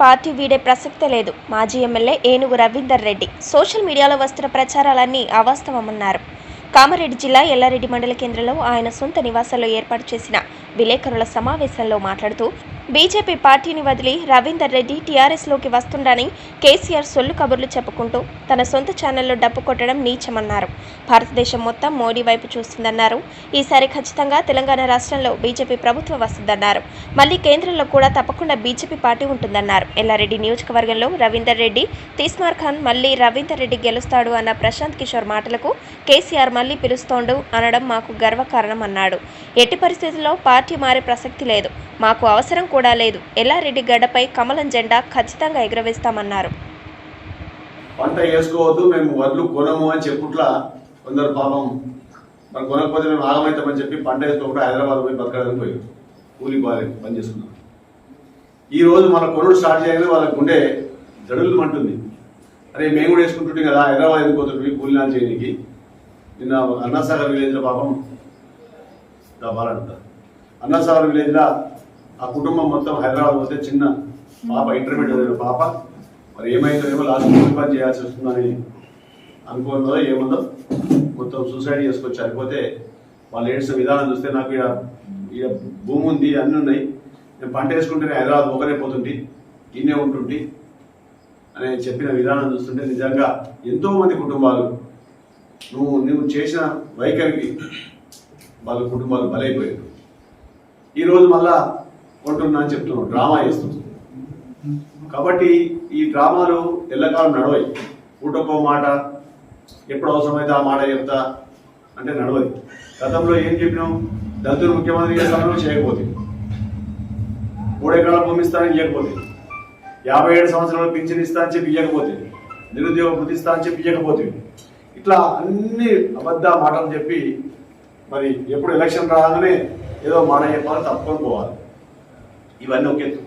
Party వీడే ప్రసక్తే లేదు. మాజీ ఎమ్మెల్యే ఏనుగు రవీందర్ రెడ్డి సోషల్ మీడియాలో వస్తున్న ప్రచారాలన్నీ అవాస్తవమన్నారు. కామారెడ్డి జిల్లా ఎల్లారెడ్డి మండల కేంద్రంలో ఆయన సొంత నివాసంలో ఏర్పాటు చేసిన విలేకరుల సమావేశంలో మాట్లాడుతూ బీజేపీ పార్టీని వదిలి రవీందర్ రెడ్డి టీఆర్ఎస్లోకి వస్తుండని కేసీఆర్ సొల్లు కబుర్లు చెప్పుకుంటూ తన సొంత ఛానల్లో డబ్బు కొట్టడం నీచమన్నారు. భారతదేశం మొత్తం మోడీ వైపు చూస్తుందన్నారు. ఈసారి ఖచ్చితంగా తెలంగాణ రాష్ట్రంలో బీజేపీ ప్రభుత్వం వస్తుందన్నారు. మళ్ళీ కేంద్రంలో కూడా తప్పకుండా బీజేపీ పార్టీ ఉంటుందన్నారు. ఎల్లారెడ్డి నియోజకవర్గంలో రవీందర్ రెడ్డి తీస్మార్ ఖాన్ మళ్ళీ రవీందర్ రెడ్డి గెలుస్తాడు అన్న ప్రశాంత్ కిషోర్ మాటలకు కేసీఆర్ మళ్ళీ పిలుస్తోండు అనడం మాకు గర్వకారణం అన్నాడు ఎట్టి పరిస్థితుల్లో పార్టీ మారే ప్రసక్తి లేదు. మాకు అవసరం కూడా లేదు. ఎల్లారెడ్డి గడ్డపై కమలం జెండా ఖచ్చితంగా ఎగురవేస్తామన్నారు. పంట వేసుకోవద్దు మేము వడ్లు కొనము అని చెప్పుట్లా కొందరు పాపం మరి కొనకపోతే మేము ఆగమవుతామని చెప్పి పంట వేసుకోకుండా హైదరాబాద్ పోయి బతకడానికి పోయారు కూలి బాగా పని చేసుకున్నాం ఈ రోజు మన కొనుడు స్టార్ట్ చేయగానే వాళ్ళ గుండె జడులు మంటుంది. అరే మేము కూడా వేసుకుంటుంటే కదా హైదరాబాద్ ఎందుకు పోతుంటే కూలి నాన్ చేయడానికి నిన్న అన్నాసాగర్ విలేజ్లో పాపం బాలంటారు అన్నాసాగర్ విలేజ్లో ఆ కుటుంబం మొత్తం హైదరాబాద్ పోతే చిన్న పాప ఇంటర్మీడియట్ అయిన పాప. మరి ఏమైందో లాస్ట్ పని చేయాల్సి వస్తుందని అనుకుందో ఏముందో మొత్తం సూసైడ్ చేసుకొని చనిపోతే వాళ్ళు ఏడ్చిన విధానం చూస్తే నాకు ఇక ఇక భూమి ఉంది అన్నీ ఉన్నాయి. నేను పంట వేసుకుంటేనే హైదరాబాద్ ఒకరే పోతుంది ఇన్నే ఉంటుంటే అని చెప్పిన విధానం చూస్తుంటే నిజంగా ఎంతోమంది కుటుంబాలు నువ్వు నువ్వు చేసిన వైఖరికి వాళ్ళ కుటుంబాలు బలైపోయారు. ఈరోజు మళ్ళా కొంటున్నా అని చెప్తున్నావు డ్రామా చేస్తున్నావు కాబట్టి ఈ డ్రామాలు ఎల్లకాలం నడవాయి. పూటకో మాట ఎప్పుడు అవసరమైతే ఆ మాట చెప్తా అంటే నడవదు. గతంలో ఏం చెప్పినాం? దళితులు ముఖ్యమంత్రి చేస్తామని చేయకపోతే. మూడెకరాల భూమి ఇస్తానని ఇవ్వకపోతే యాభై ఏడు సంవత్సరాలు పింఛన్ ఇస్తా అని చెప్పి ఇవ్వకపోతే నిరుద్యోగ వృద్ధి ఇస్తా అని చెప్పి ఇవ్వకపోతే ఇట్లా అన్ని అబద్ధ మాటలు చెప్పి మరి ఎప్పుడు ఎలక్షన్ రాగానే ఏదో మాట చెప్పాలి తప్పుకొని పోవాలి. ఇవన్నీ ఒక ఎత్తు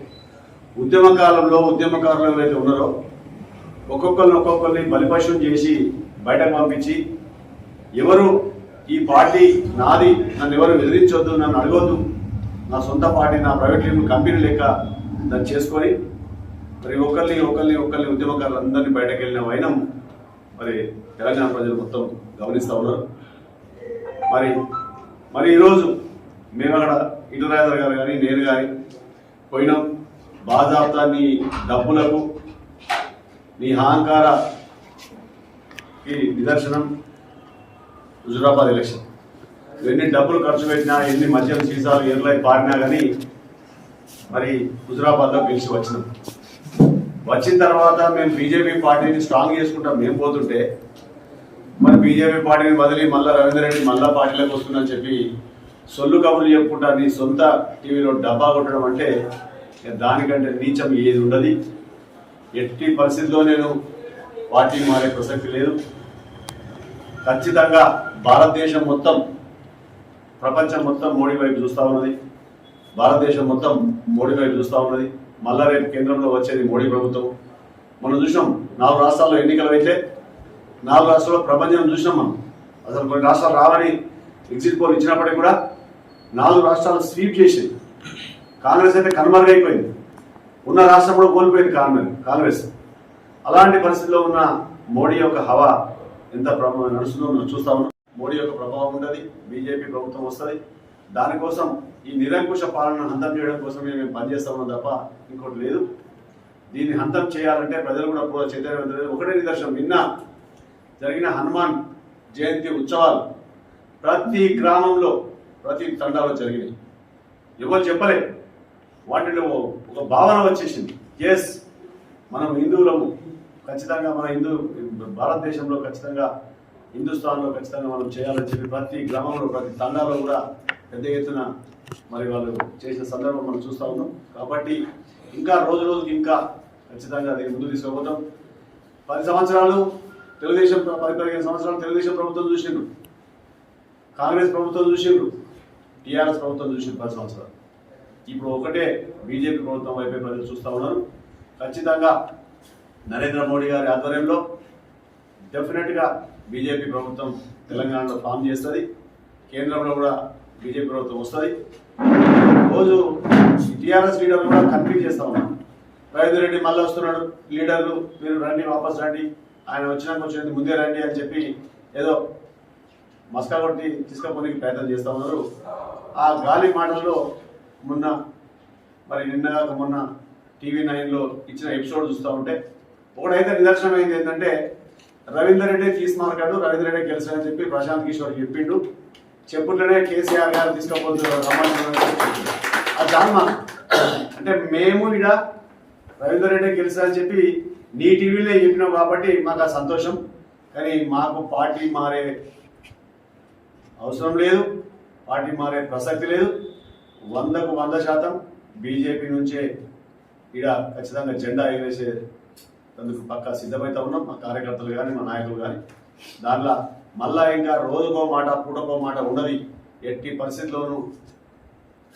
ఉద్యమ కాలంలో ఉద్యమకారులు ఎవరైతే ఉన్నారో ఒక్కొక్కరిని ఒక్కొక్కరిని బలిపశం చేసి బయటకు పంపించి ఎవరు ఈ పార్టీ నాది నన్ను ఎవరు బెదిరించొద్దు నన్ను అడగొద్దు నా సొంత పార్టీ నా ప్రైవేట్ లిమిటెడ్ కంపెనీ లెక్క దాన్ని చేసుకొని మరి ఒకరిని ఒకరిని ఒకరిని ఉద్యమకారులు అందరినీ బయటకు వెళ్ళిన వైనం మరి తెలంగాణ ప్రజలు మొత్తం గమనిస్తూ ఉన్నారు. మరి మరి ఈరోజు మేము అక్కడ ఇటు రాజర్ గారు కానీ నేను కానీ పోయినాం. బాజాబ్తా నీ డబ్బులకు నీ అహంకారకి నిదర్శనం హుజురాబాద్ ఎలక్షన్. ఎన్ని డబ్బులు ఖర్చు పెట్టినా ఎన్ని మద్యం సీసాలు ఎర్లై పారినా కానీ మరి హుజురాబాద్లో గెలిచి వచ్చినాం. వచ్చిన తర్వాత మేము బీజేపీ పార్టీని స్ట్రాంగ్ చేసుకుంటాం. మేము పోతుంటే మరి బీజేపీ పార్టీని వదిలి మళ్ళీ రవీంద్ర రెడ్డి మళ్ళా పార్టీలోకి వస్తుందని చెప్పి సొల్లు కబుర్లు చెప్పుకుంటా నీ సొంత టీవీలో డబ్బా కొట్టడం అంటే దానికంటే నీచం ఏది ఉండదు. ఎట్టి పరిస్థితుల్లో నేను పార్టీ మారే ప్రసక్తి లేదు. ఖచ్చితంగా భారతదేశం మొత్తం ప్రపంచం మొత్తం మోడీ వైపు చూస్తూ ఉన్నది. భారతదేశం మొత్తం మోడీ వైపు చూస్తూ ఉన్నది. మళ్ళా రేపు కేంద్రంలో వచ్చేది మోడీ ప్రభుత్వం. మనం చూసినాం నాలుగు రాష్ట్రాల్లో ఎన్నికలు అయితే నాలుగు రాష్ట్రాల్లో ప్రపంచం చూసినాం మనం. అసలు కొన్ని రాష్ట్రాలు రావని ఎగ్జిట్ పోల్ ఇచ్చినప్పటికీ కూడా నాలుగు రాష్ట్రాలు స్వీప్ చేసింది. కాంగ్రెస్ అయితే కనుమరుగైపోయింది. ఉన్న రాష్ట్రం కూడా కోల్పోయింది కాంగ్రెస్ కాంగ్రెస్. అలాంటి పరిస్థితిలో ఉన్న మోడీ యొక్క హవా ఎంత ప్రభావం నడుస్తుందో మనం చూస్తా ఉన్నాం. మోడీ యొక్క ప్రభావం ఉంటుంది బీజేపీ ప్రభుత్వం వస్తుంది. దానికోసం ఈ నిరంకుశ పాలనను హంతం చేయడం కోసమే మేము పనిచేస్తా ఉన్నాం తప్ప ఇంకోటి లేదు. దీన్ని హంతం చేయాలంటే ప్రజలు కూడా పూర్వ చైతన్యవంతులు. ఒకటే నిదర్శనం నిన్న జరిగిన హనుమాన్ జయంతి ఉత్సవాలు ప్రతి గ్రామంలో ప్రతి తండాలో జరిగినాయి. ఎవరు చెప్పలే? వాటిలో ఒక భావన వచ్చేసింది. ఎస్ మనం హిందువులము. ఖచ్చితంగా మన హిందూ భారతదేశంలో ఖచ్చితంగా హిందుస్థాన్లో ఖచ్చితంగా మనం చేయాలని చెప్పి ప్రతి గ్రామంలో ప్రతి తండాలో కూడా పెద్ద ఎత్తున మరి వాళ్ళు చేసిన సందర్భం మనం చూస్తూ ఉన్నాం. కాబట్టి ఇంకా రోజు రోజుకి ఇంకా ఖచ్చితంగా అది ముందు తీసుకుపోతాం. పది సంవత్సరాలు తెలుగుదేశం పది పదిహేను సంవత్సరాలు తెలుగుదేశం ప్రభుత్వం చూసిండ్రు. కాంగ్రెస్ ప్రభుత్వం చూసిండ్రు. టీఆర్ఎస్ ప్రభుత్వం చూసిండ్రు పది సంవత్సరాలు. ఇప్పుడు ఒకటే బీజేపీ ప్రభుత్వం వైపే ప్రజలు చూస్తూ ఉన్నారు. ఖచ్చితంగా నరేంద్ర మోడీ గారి ఆధ్వర్యంలో డెఫినెట్గా బీజేపీ ప్రభుత్వం తెలంగాణలో ఫామ్ చేస్తుంది. కేంద్రంలో కూడా బీజేపీ ప్రభుత్వం వస్తుంది. రోజు టీఆర్ఎస్ లీడర్లు కూడా కన్ఫ్యూజ్ చేస్తా ఉన్నాం రవీంద్ర రెడ్డి మళ్ళీ వస్తున్నాడు. లీడర్లు మీరు రండి వాపస్ రండి. ఆయన వచ్చినాక వచ్చినది ముందే రండి అని చెప్పి ఏదో మస్కా కొట్టి తీసుకపోనికి ప్రయత్నం చేస్తా ఉన్నారు. ఆ గాలి మాటల్లో మొన్న మరి నిన్న మొన్న టీవీ నైన్లో ఇచ్చిన ఎపిసోడ్ చూస్తూ ఉంటే ఒకటైతే నిదర్శనం అయింది ఏంటంటే రవీందర్ రెడ్డి తీసి రవీందర్ రెడ్డి గెలిచాడని చెప్పి ప్రశాంత్ కిషోర్ చెప్పిండు. చెప్పుట్లనే కేసీఆర్ గారు తీసుకపోతున్నారు ఆ అది అంటే మేము ఇడ రవీందర్ రెడ్డి గెలిచారని చెప్పి నీ టీవీలో చెప్పినావు కాబట్టి మాకు ఆ సంతోషం. కానీ మాకు పార్టీ మారే అవసరం లేదు. పార్టీ మారే ప్రసక్తి లేదు. వందకు వంద శాతం బీజేపీ నుంచే ఈడ ఖచ్చితంగా జెండా ఎగరేసే అందుకు పక్కా సిద్ధమైతే ఉన్నాం. మా కార్యకర్తలు కానీ మా నాయకులు కానీ దాంట్లో మళ్ళా ఇంకా రోజుకో మాట పూటకో మాట ఉన్నది. ఎట్టి పరిస్థితుల్లోనూ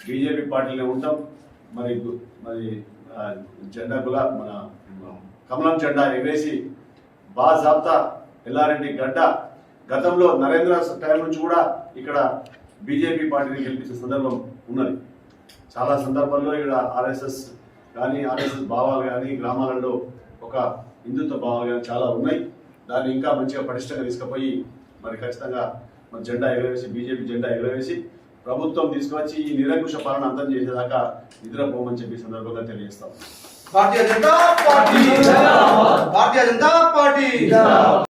బీజేపీ పార్టీలో ఉంటాం. మరి మరి జెండాకులా మన కమలం జెండా ఎగరేసి బాజాబ్తా ఎల్లారెడ్డి గడ్డ గతంలో నరేంద్ర టైం నుంచి కూడా ఇక్కడ బీజేపీ పార్టీని గెలిపించే సందర్భం ఉన్నది. చాలా సందర్భాల్లో ఇక్కడ ఆర్ఎస్ఎస్ కానీ ఆర్ఎస్ఎస్ భావాలు కానీ గ్రామాలలో ఒక హిందుత్వ భావాలు కానీ చాలా ఉన్నాయి. దాన్ని ఇంకా మంచిగా పటిష్టంగా తీసుకుపోయి మరి ఖచ్చితంగా మన జెండా ఎగరవేసి బీజేపీ జెండా ఎగరవేసి ప్రభుత్వం తీసుకువచ్చి ఈ నిరంకుశ పాలన అంతం చేసేదాకా నిద్రపోమని చెప్పి సందర్భంగా తెలియజేస్తాం. భారతీయ జనతా పార్టీ! భారతీయ జనతా పార్టీ!